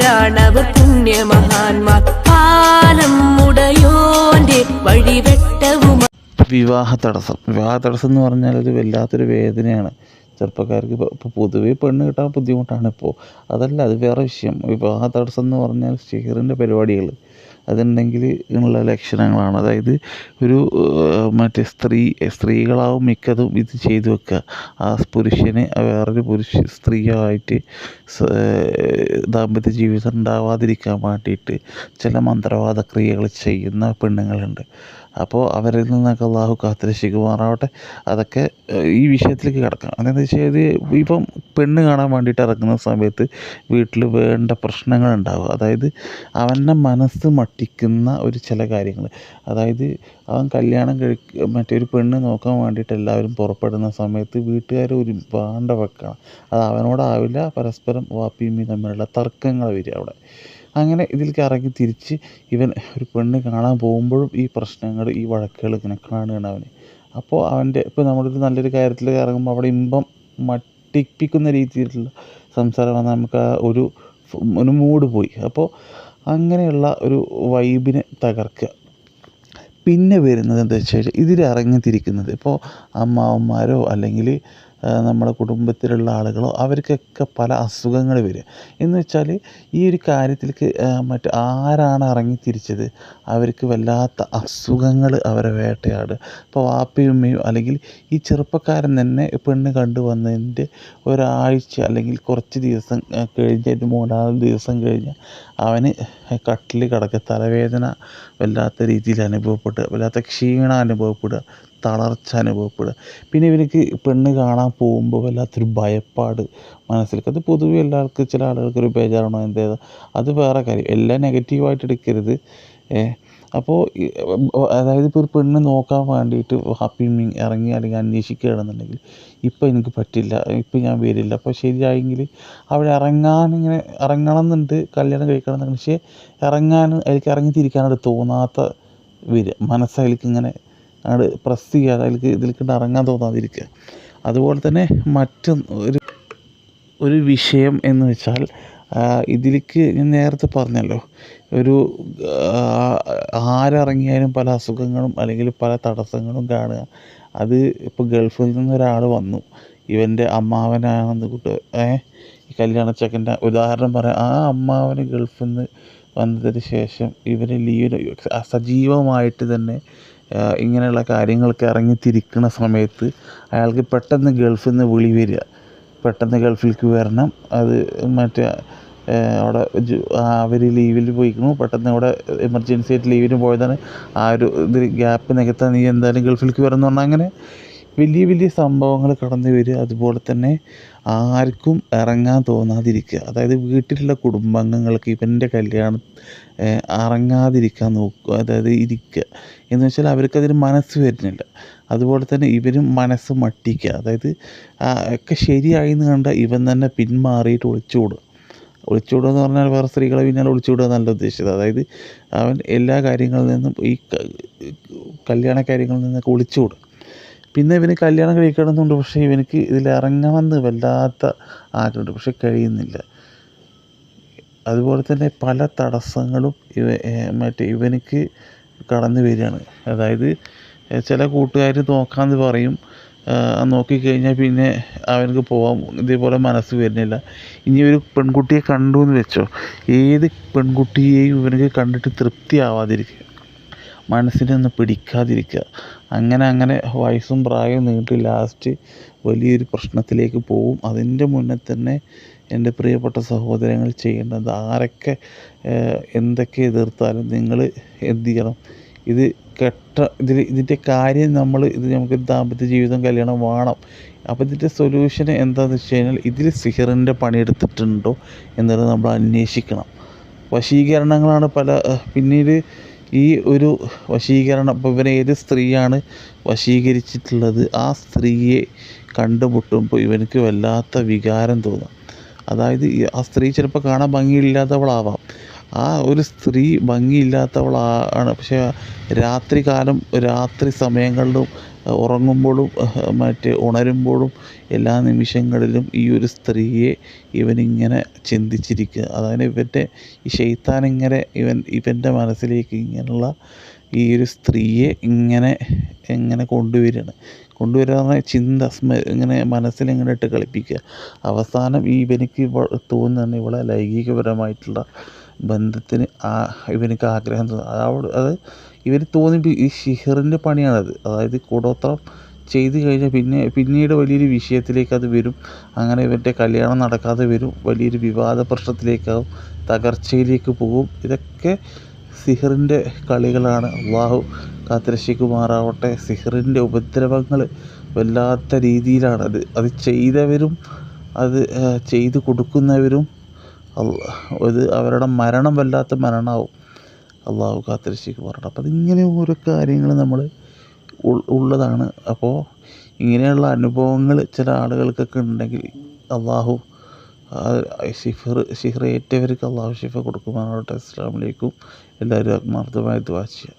ധന്യരാണവർ പുണ്യമഹാന്മാർ കാലം മുടയോന്റെ വഴിവെട്ടവും വിവാഹ തടസ്സം. വിവാഹ തടസ്സം എന്ന് പറഞ്ഞാൽ അത് വല്ലാത്തൊരു വേദനയാണ്. ചെറുപ്പക്കാർക്ക് ഇപ്പോൾ പൊതുവേ പെണ്ണ് കിട്ടാൻ ബുദ്ധിമുട്ടാണ് ഇപ്പോൾ അതല്ല അത് വേറെ വിഷയം. വിവാഹ തടസ്സം എന്ന് പറഞ്ഞാൽ ഷെഹറിന്റെ പരിപാടികൾ അതുണ്ടെങ്കിൽ ഉള്ള ലക്ഷണങ്ങളാണ്. അതായത് ഒരു മറ്റേ സ്ത്രീ സ്ത്രീകളാവും മിക്കതും ഇത് ചെയ്തു വെക്കുക. ആ പുരുഷന് വേറൊരു പുരുഷ സ്ത്രീയായിട്ട് ദാമ്പത്യ ജീവിതം ഉണ്ടാവാതിരിക്കാൻ വേണ്ടിയിട്ട് ചില മന്ത്രവാദ ക്രിയകൾ ചെയ്യുന്ന പെണ്ണുങ്ങളുണ്ട്. അപ്പോൾ അവരിൽ നിന്നൊക്കെ അള്ളാഹു കാത്തുരക്ഷിക്കുമാറാവട്ടെ. അതൊക്കെ ഈ വിഷയത്തിലേക്ക് കിടക്കാം. അതെന്താ വെച്ചാൽ ഇപ്പം പെണ്ണ് കാണാൻ വേണ്ടിയിട്ട് ഇറങ്ങുന്ന സമയത്ത് വീട്ടിൽ വേണ്ട പ്രശ്നങ്ങൾ ഉണ്ടാവുക. അതായത് അവന്റെ മനസ്സ് മട്ടിക്കുന്ന ഒരു ചില കാര്യങ്ങൾ. അതായത് അവൻ കല്യാണം കഴിക്ക മറ്റൊരു പെണ്ണ് നോക്കാൻ വേണ്ടിയിട്ട് എല്ലാവരും പുറപ്പെടുന്ന സമയത്ത് വീട്ടുകാർ ഒരു പാണ്ട വെക്കണം അത് അവനോടാവില്ല പരസ്പരം വാപ്പിയും തമ്മിലുള്ള തർക്കങ്ങൾ വരിക അവിടെ. അങ്ങനെ ഇതിലേക്ക് ഇറങ്ങി തിരിച്ച് ഇവൻ ഒരു പെണ്ണ് കാണാൻ പോകുമ്പോഴും ഈ പ്രശ്നങ്ങൾ ഈ വഴക്കുകൾ ഇങ്ങനെ കാണുകയാണ് അവന്. അപ്പോൾ അവന്റെ ഇപ്പോൾ നമ്മളൊരു നല്ലൊരു കാര്യത്തിൽ ഇറങ്ങുമ്പോൾ അവിടെ ഇമ്പം മട്ടിപ്പിക്കുന്ന രീതിയിലുള്ള സംസാരം വന്നാൽ നമുക്ക് ആ ഒരു ഒരു മൂഡ് പോയി. അപ്പോൾ അങ്ങനെയുള്ള ഒരു വൈബിനെ തകർക്കുക പിന്നെ വരുന്നത് എന്താ വെച്ച് കഴിഞ്ഞാൽ ഇതിൽ ഇറങ്ങിത്തിരിക്കുന്നത് ഇപ്പോൾ അമ്മാവന്മാരോ അല്ലെങ്കിൽ നമ്മുടെ കുടുംബത്തിലുള്ള ആളുകളോ അവർക്കൊക്കെ പല അസുഖങ്ങൾ വരിക. എന്ന് വെച്ചാൽ ഈ ഒരു കാര്യത്തിലേക്ക് മറ്റ് ആരാണ് ഇറങ്ങിത്തിരിച്ചത്? അവർക്ക് വല്ലാത്ത അസുഖങ്ങൾ അവരെ വേട്ടയാടുക ഇപ്പോൾ വാപ്പയും ഉമ്മയും അല്ലെങ്കിൽ ഈ ചെറുപ്പക്കാരൻ തന്നെ പെണ്ണ് കണ്ടു വന്നതിന്റെ ഒരാഴ്ച അല്ലെങ്കിൽ കുറച്ച് ദിവസം ആ, കഴിഞ്ഞ് ഒരു മൂന്നാൽ ദിവസം കഴിഞ്ഞ് അവന് കട്ടിൽ കിടക്കുക തലവേദന വല്ലാത്ത രീതിയിൽ അനുഭവപ്പെട്ട് വല്ലാത്ത ക്ഷീണം അനുഭവപ്പെടുക. തളർച്ച അനുഭവപ്പെടുക. പിന്നെ ഇവർക്ക് പെണ്ണ് കാണാൻ പോകുമ്പോൾ വല്ലാത്തൊരു ഭയപ്പാട് മനസ്സിലേക്ക്. അത് പൊതുവെ എല്ലാവർക്കും ചില ആളുകൾക്ക് ഒരു ബേജാറാണോ. എന്തേ അത് വേറെ കാര്യം. എല്ലാം നെഗറ്റീവായിട്ട് എടുക്കരുത്. അപ്പോൾ അതായത് ഇപ്പോൾ ഒരു പെണ്ണ് നോക്കാൻ വേണ്ടിയിട്ട് ഹാപ്പി മീൻ ഇറങ്ങി അല്ലെങ്കിൽ അന്വേഷിക്കുകയാണെന്നുണ്ടെങ്കിൽ ഇപ്പം എനിക്ക് പറ്റില്ല. ഇപ്പം ഞാൻ വരില്ല. അപ്പോൾ ശരിയായെങ്കിൽ അവിടെ ഇറങ്ങാൻ ഇങ്ങനെ ഇറങ്ങണം എന്നുണ്ട് കല്യാണം കഴിക്കണം എന്നുണ്ട് പക്ഷേ ഇറങ്ങാൻ അതിലേക്ക് ഇറങ്ങി തിരിക്കാനായിട്ട് തോന്നാത്ത വരിക. മനസ്സതിലേക്ക് ഇങ്ങനെ അങ്ങോട്ട് പ്രസ് ചെയ്യാതെ അതിലേക്ക് ഇതിലേക്ക് ഇറങ്ങാൻ തോന്നാതിരിക്കുക. അതുപോലെ തന്നെ മറ്റ് ഒരു ഒരു വിഷയം എന്ന് വെച്ചാൽ ഇതിലേക്ക് ഞാൻ നേരത്തെ പറഞ്ഞല്ലോ. ഒരു ആരിറങ്ങിയാലും പല അസുഖങ്ങളും അല്ലെങ്കിൽ പല തടസ്സങ്ങളും കാണുക. അത് ഇപ്പോൾ ഗൾഫിൽ നിന്ന് ഒരാൾ വന്നു. ഇവന്റെ അമ്മാവനാണെന്ന് കൂട്ട് ഏ ഈ കല്യാണ ചെക്കന്റെ ഉദാഹരണം പറയാം. ആ അമ്മാവന് ഗൾഫിൽ നിന്ന് വന്നതിന് ശേഷം ഇവർ ലീവിന് സജീവമായിട്ട് തന്നെ ഇങ്ങനെയുള്ള കാര്യങ്ങൾക്ക് ഇറങ്ങിത്തിരിക്കുന്ന സമയത്ത് അയാൾക്ക് പെട്ടെന്ന് ഗൾഫിൽ നിന്ന് വിളി വരിക. പെട്ടെന്ന് ഗൾഫിലേക്ക് വരണം. അത് മറ്റേ അവിടെ അവർ ലീവിൽ പോയിക്കണു. പെട്ടെന്ന് അവിടെ എമർജൻസി ആയിട്ട് ലീവിന് പോയതാണ്. ആ ഒരു ഇത് ഗ്യാപ്പ് നികത്താൻ നീ എന്തായാലും ഗൾഫിലേക്ക് വരണം എന്ന് പറഞ്ഞാൽ അങ്ങനെ വലിയ വലിയ സംഭവങ്ങൾ കടന്നു വരിക അതുപോലെ തന്നെ ആർക്കും ഇറങ്ങാൻ തോന്നാതിരിക്കുക. അതായത് വീട്ടിലുള്ള കുടുംബാംഗങ്ങൾക്ക് ഇവന്റെ കല്യാണം ഇറങ്ങാതിരിക്കാൻ നോക്കുക അതായത് ഇരിക്കുക എന്ന് വെച്ചാൽ അവർക്കതിന് മനസ്സ് വരുന്നില്ല. അതുപോലെ തന്നെ ഇവരും മനസ്സ് മട്ടിക്കുക. അതായത് ഒക്കെ ശരിയായി എന്ന് കണ്ട ഇവൻ തന്നെ പിന്മാറിയിട്ട് ഒളിച്ചോടുക ഒളിച്ചോടുക എന്ന് പറഞ്ഞാൽ വേറെ സ്ത്രീകളെ പിന്നാലെ ഒളിച്ചോടുക എന്നല്ല ഉദ്ദേശിച്ചത്. അതായത് അവൻ എല്ലാ കാര്യങ്ങളിൽ നിന്നും ഈ കല്യാണ കാര്യങ്ങളിൽ നിന്നൊക്കെ ഒളിച്ചോടുക പിന്നെ ഇവന് കല്യാണം കഴിക്കണമെന്നുണ്ട് പക്ഷേ ഇവനക്ക് ഇതിൽ ഇറങ്ങണമെന്ന് വല്ലാത്ത ആഗ്രഹമുണ്ട് പക്ഷെ കഴിയുന്നില്ല. അതുപോലെ തന്നെ പല തടസ്സങ്ങളും ഇവ മറ്റേ ഇവനക്ക് കടന്നു വരികയാണ്. അതായത് ചില കൂട്ടുകാർ നോക്കാമെന്ന് പറയും നോക്കിക്കഴിഞ്ഞാൽ പിന്നെ അവനക്ക് പോകാൻ ഇതേപോലെ മനസ്സ് വരുന്നില്ല. ഇനി ഒരു പെൺകുട്ടിയെ കണ്ടു എന്ന് വെച്ചോ? ഏത് പെൺകുട്ടിയെയും ഇവനക്ക് കണ്ടിട്ട് തൃപ്തിയാവാതിരിക്കുക. മനസ്സിനൊന്ന് പിടിക്കാതിരിക്കുക. അങ്ങനെ അങ്ങനെ വയസ്സും പ്രായവും നീട്ടി ലാസ്റ്റ് വലിയൊരു പ്രശ്നത്തിലേക്ക് പോവും. അതിന്റെ മുന്നേ തന്നെ എന്റെ പ്രിയപ്പെട്ട സഹോദരങ്ങൾ ചെയ്യേണ്ടത് ആരൊക്കെ എന്തൊക്കെ എതിർത്താലും നിങ്ങൾ എന്ത് ചെയ്യണം? ഇത് കെട്ട ഇതിൽ ഇതിന്റെ കാര്യം നമ്മൾ ഇത് നമുക്ക് ദാമ്പത്യ ജീവിതം കല്യാണം വേണം. അപ്പോൾ ഇതിന്റെ സൊല്യൂഷൻ എന്താണെന്ന് വെച്ച് കഴിഞ്ഞാൽ ഇതിൽ സിഹറിന്റെ പണിയെടുത്തിട്ടുണ്ടോ എന്നുള്ളത് നമ്മൾ അന്വേഷിക്കണം. വശീകരണങ്ങളാണ് പല പിന്നീട് ഈ ഒരു വശീകരണം ഇപ്പോൾ ഇവനെ ഏത് സ്ത്രീയാണ് വശീകരിച്ചിട്ടുള്ളത് ആ സ്ത്രീയെ കണ്ടുമുട്ടുമ്പോൾ ഇവനക്ക് വല്ലാത്ത വികാരം തോന്നും. അതായത് ആ സ്ത്രീ ചിലപ്പോൾ കാണാൻ ഭംഗിയില്ലാത്തവളാവാം. ആ ഒരു സ്ത്രീ ഭംഗിയില്ലാത്തവളാണ് പക്ഷേ രാത്രി കാലം രാത്രി സമയങ്ങളിലും ഉറങ്ങുമ്പോഴും മറ്റ് ഉണരുമ്പോഴും എല്ലാ നിമിഷങ്ങളിലും ഈ ഒരു സ്ത്രീയെ ഇവനിങ്ങനെ ചിന്തിച്ചിരിക്കുക. അതായത് ഇവന്റെ ഈ ഷെയ്ത്താനിങ്ങനെ ഇവൻ ഇവന്റെ മനസ്സിലേക്ക് ഇങ്ങനെയുള്ള ഈ ഒരു സ്ത്രീയെ ഇങ്ങനെ എങ്ങനെ കൊണ്ടുവരികയാണ്. കൊണ്ടുവരാന്ന് ചിന്ത സ്മ ഇങ്ങനെ മനസ്സിലിങ്ങനെ ഇട്ട് കളിപ്പിക്കുക. അവസാനം ഈ ഇവനിക്ക് ഇവ തോന്നുന്നതാണ് ഇവളെ ലൈംഗികപരമായിട്ടുള്ള ബന്ധത്തിന് ആ ഇവനിക്ക് ആഗ്രഹം അതവിടെ അത് ഇവർ തോന്നി ഈ ഷിഹറിന്റെ പണിയാണത്. അതായത് കൂടോത്രം ചെയ്ത് കഴിഞ്ഞാൽ പിന്നെ പിന്നീട് വലിയൊരു വിഷയത്തിലേക്ക് അത് വരും. അങ്ങനെ ഇവന്റെ കല്യാണം നടക്കാതെ വരും. വലിയൊരു വിവാദ പ്രശ്നത്തിലേക്കാവും തകർച്ചയിലേക്ക് പോകും. ഇതൊക്കെ സിഹറിന്റെ കളികളാണ്. അള്ളാഹു കാത്തുരക്ഷിക്കുമാറാവട്ടെ. സിഹറിന്റെ ഉപദ്രവങ്ങൾ വല്ലാത്ത രീതിയിലാണത് അത് ചെയ്തവരും അത് ചെയ്തു കൊടുക്കുന്നവരും ഇത് അവരുടെ മരണം വല്ലാത്ത മരണമാവും അള്ളാഹു കാത്തുരക്ഷിക്കുമാറാവട്ടെ അപ്പോൾ അതിങ്ങനെ ഓരോ കാര്യങ്ങൾ നമ്മൾ ഉള്ളതാണ്. അപ്പോൾ ഇങ്ങനെയുള്ള അനുഭവങ്ങൾ ചില ആളുകൾക്കൊക്കെ ഉണ്ടെങ്കിൽ അള്ളാഹു ഷിഫർ ഷിഹർ ഏറ്റവർക്ക് അള്ളാഹു ഷിഫ കൊടുക്കുമാറാവട്ടെ അസ്സാം വലൈക്കും എല്ലാവരും ആത്മാർത്ഥമായി ദ്വാ ചെയ്യുക